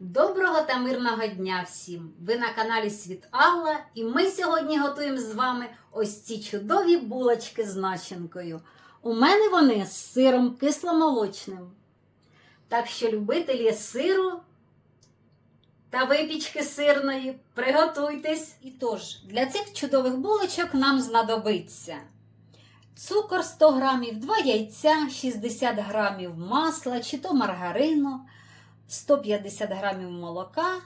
Доброго та мирного дня всім! Ви на каналі Світ Алла, і ми сьогодні готуємо з вами ось ці чудові булочки з начинкою. У мене вони з сиром кисломолочним. Так що, любителі сиру та випічки сирної, приготуйтесь! І тож, для цих чудових булочок нам знадобиться цукор 100 грамів, 2 яйця, 60 грамів масла чи то маргарину. 150 грамів молока,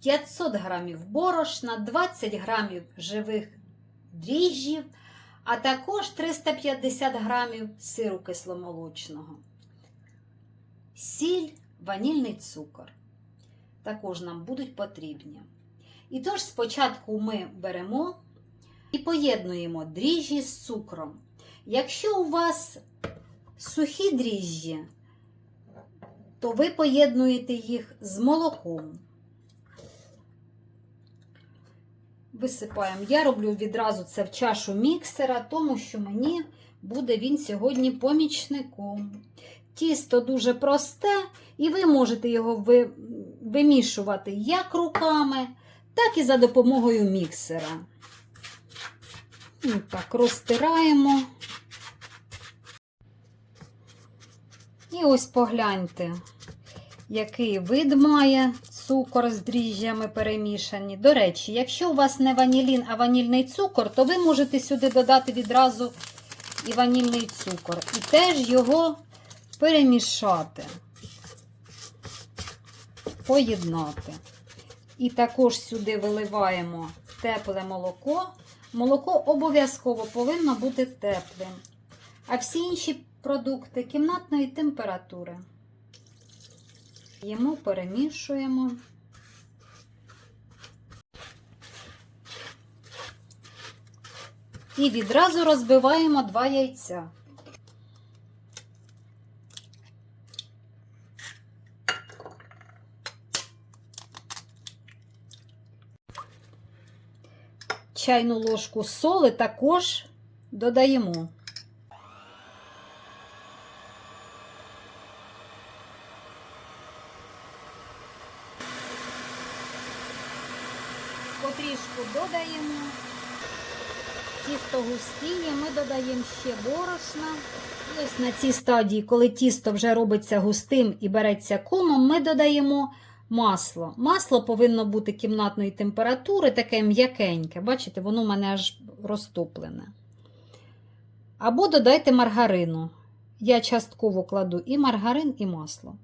500 грамів борошна, 20 грамів живих дріжджів, а також 350 грамів сиру кисломолочного, сіль, ванільний цукор. Також нам будуть потрібні. І тож спочатку ми беремо і поєднуємо дріжджі з цукром. Якщо у вас сухі дріжджі, то ви поєднуєте їх з молоком. Висипаємо. Я роблю відразу це в чашу міксера, тому що мені буде він сьогодні помічником. Тісто дуже просте, і ви можете його вимішувати як руками, так і за допомогою міксера. І так, розтираємо. І ось погляньте, який вид має цукор з дріжджями перемішані. До речі, якщо у вас не ванілін, а ванільний цукор, то ви можете сюди додати відразу і ванільний цукор. І теж його перемішати, поєднати. І також сюди виливаємо тепле молоко. Молоко обов'язково повинно бути теплим. А всі інші продукти кімнатної температури. Їмо перемішуємо. І відразу розбиваємо два яйця. Чайну ложку соли також додаємо. Потрішку додаємо. Тісто густіє, ми додаємо ще борошна. Ось на цій стадії, коли тісто вже робиться густим і береться комом, ми додаємо масло. Масло повинно бути кімнатної температури, таке м'якеньке. Бачите, воно у мене аж розтоплене. Або додайте маргарину. Я частково кладу і маргарин, і масло.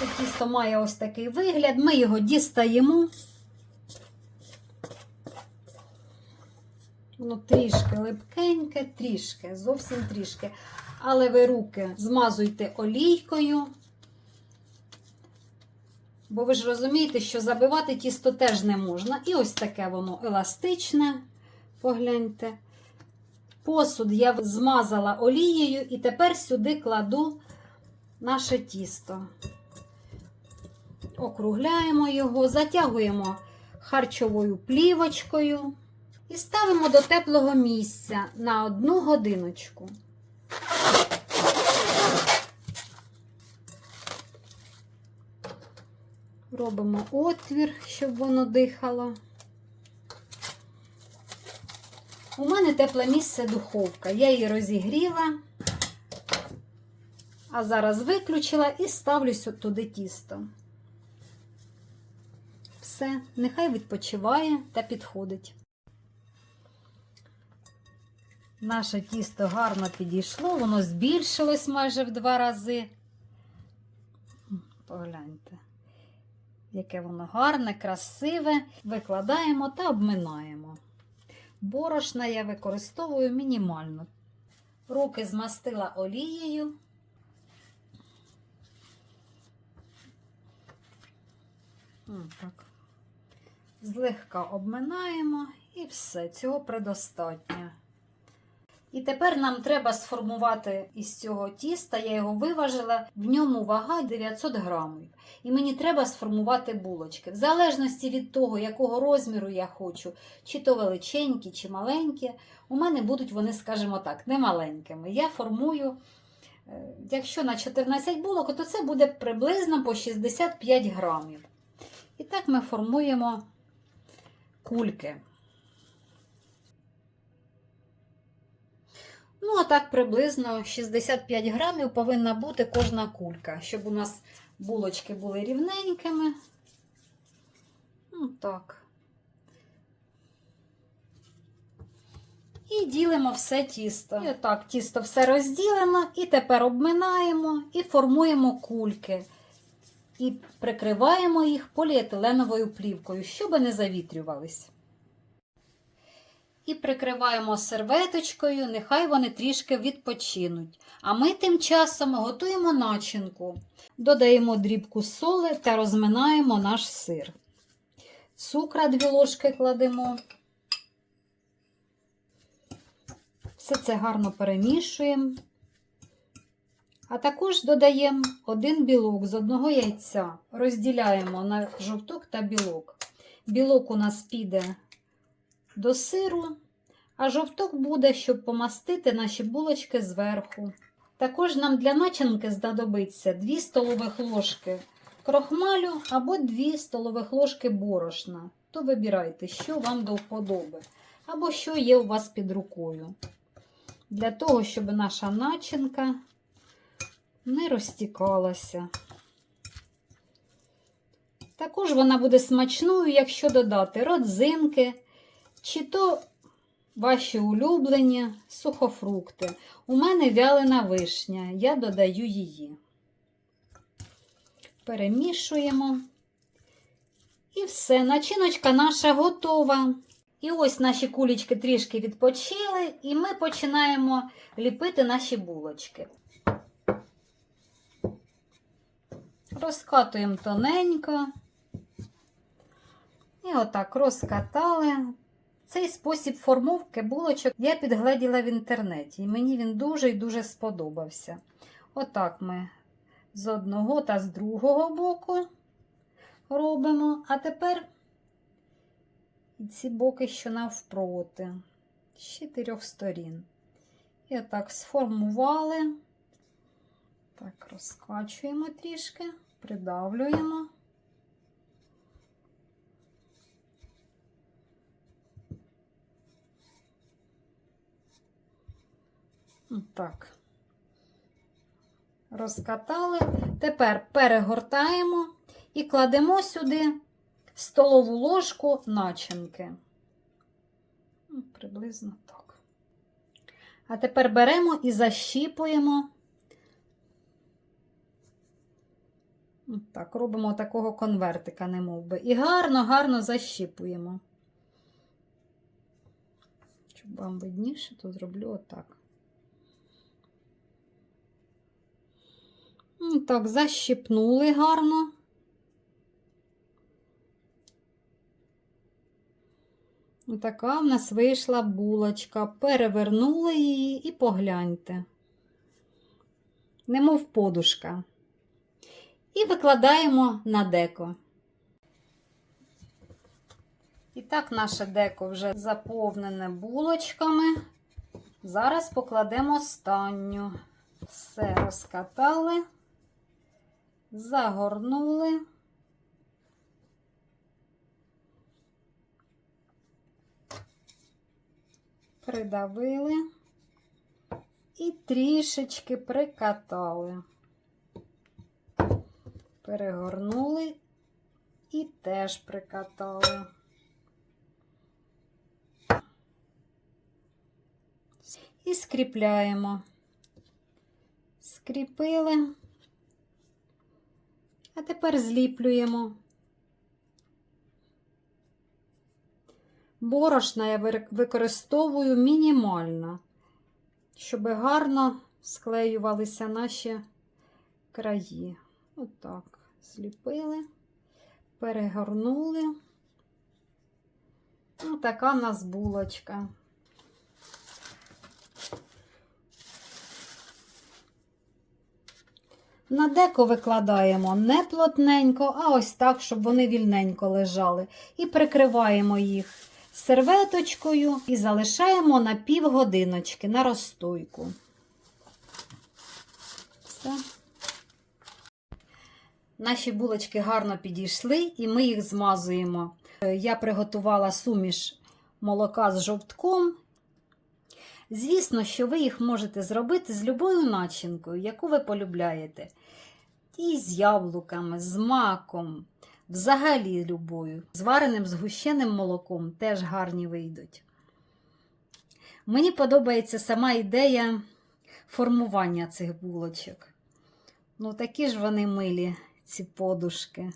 Наше тісто має ось такий вигляд. Ми його дістаємо. Воно трішки липкеньке, трішки, зовсім трішки. Але ви руки змазуйте олійкою. Бо ви ж розумієте, що забивати тісто теж не можна. І ось таке воно еластичне. Погляньте. Посуд я змазала олією, і тепер сюди кладу наше тісто. Округляємо його, затягуємо харчовою плівочкою і ставимо до теплого місця на одну годиночку. Робимо отвір, щоб воно дихало. У мене тепле місце духовка. Я її розігріла, а зараз виключила і ставлю туди тісто. Все, нехай відпочиває та підходить. Наше тісто гарно підійшло, воно збільшилось майже в два рази. Погляньте, яке воно гарне, красиве. Викладаємо та обминаємо. Борошна я використовую мінімально. Руки змастила олією. Так. Злегка обминаємо і все, цього предостатньо. І тепер нам треба сформувати із цього тіста, я його виважила, в ньому вага 900 грамів. І мені треба сформувати булочки. В залежності від того, якого розміру я хочу, чи то величенькі, чи маленькі, у мене будуть вони, скажімо так, не маленькими. Я формую, е, якщо на 14 булок, то це буде приблизно по 65 грамів. І так ми формуємо кульки. Ну, а так приблизно 65 грамів повинна бути кожна кулька, щоб у нас булочки були рівненькими. Ну, так. І ділимо все тісто. І отак, тісто все розділено, і тепер обминаємо і формуємо кульки. І прикриваємо їх поліетиленовою плівкою, щоб не завітрювались. І прикриваємо серветочкою, нехай вони трішки відпочинуть. А ми тим часом готуємо начинку. Додаємо дрібку соли та розминаємо наш сир. Цукра дві ложки кладемо. Все це гарно перемішуємо. А також додаємо один білок з одного яйця. Розділяємо на жовток та білок. Білок у нас піде до сиру, а жовток буде, щоб помастити наші булочки зверху. Також нам для начинки знадобиться 2 столових ложки крохмалю або 2 столових ложки борошна. То вибирайте, що вам до вподоби, або що є у вас під рукою. Для того, щоб наша начинка не розтікалася. Також вона буде смачною, якщо додати родзинки, чи то ваші улюблені сухофрукти. У мене вялена вишня, я додаю її. Перемішуємо. І все, начиночка наша готова. І ось наші кулічки трішки відпочили, і ми починаємо ліпити наші булочки. Розкатуємо тоненько. І отак розкатали. Цей спосіб формовки булочок я підгледіла в інтернеті, і мені він дуже і дуже сподобався. Отак ми з одного та з другого боку робимо. А тепер ці боки, що навпроти, з чотирьох сторін. І отак сформували. Так, розкачуємо трішки, придавлюємо. Так. Розкатали. Тепер перегортаємо і кладемо сюди столову ложку начинки. Ну, Приблизно так. А тепер беремо і защіпуємо. Так, робимо такого конвертика, не би. І гарно-гарно защіпуємо. Щоб вам видніше, то зроблю отак. Так, защіпнули гарно. Така в нас вийшла булочка. Перевернули її і погляньте. Немов подушка. І викладаємо на деко. І так, наше деко вже заповнене булочками. Зараз покладемо останню. Все розкатали, загорнули. Придавили і трішечки прикатали. Перегорнули і теж прикатали. І скріпляємо. Скріпили, а тепер зліплюємо. Борошна я використовую мінімально, щоб гарно склеювалися наші краї. Отак, зліпили, перегорнули. Ну, така у нас булочка. На деко викладаємо не плотненько, а ось так, щоб вони вільненько лежали. І прикриваємо їх серветочкою і залишаємо на півгодиночки на розстойку. Все. Наші булочки гарно підійшли і ми їх змазуємо. Е, Я приготувала суміш молока з жовтком. Звісно, що ви їх можете зробити з любою начинкою, яку ви полюбляєте. І з яблуками, з маком, взагалі любою. З вареним згущеним молоком теж гарні вийдуть. Мені подобається сама ідея формування цих булочок. Ну, такі ж вони милі, ці подушки.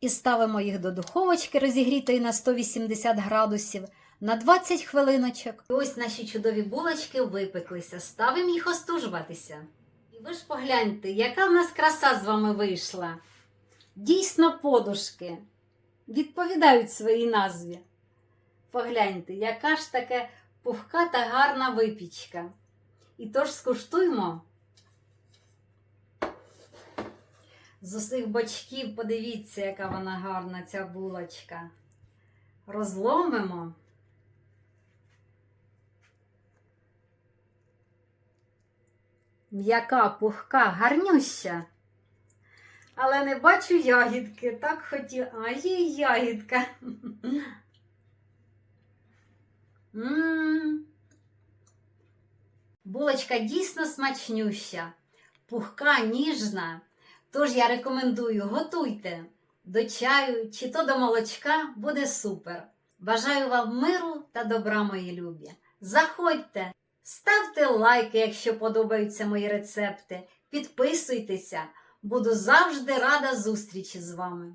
І ставимо їх до духовочки, розігрітої на 180 градусів, на 20 хвилиночок. І ось наші чудові булочки випеклися. Ставимо їх остужуватися. І ви ж погляньте, яка в нас краса з вами вийшла. Дійсно, подушки відповідають своїй назві. Погляньте, яка ж таке пухка та гарна випічка. І тож скуштуймо. З усіх бочків подивіться, яка вона гарна, ця булочка. Розломимо. М'яка, пухка, гарнюща. Але не бачу ягідки. Так хотіла. А є ягідка. Булочка дійсно смачнюща, пухка, ніжна. Тож я рекомендую, готуйте до чаю чи то до молочка, буде супер. Бажаю вам миру та добра, мої любі. Заходьте, ставте лайки, якщо подобаються мої рецепти. Підписуйтеся, буду завжди рада зустрічі з вами.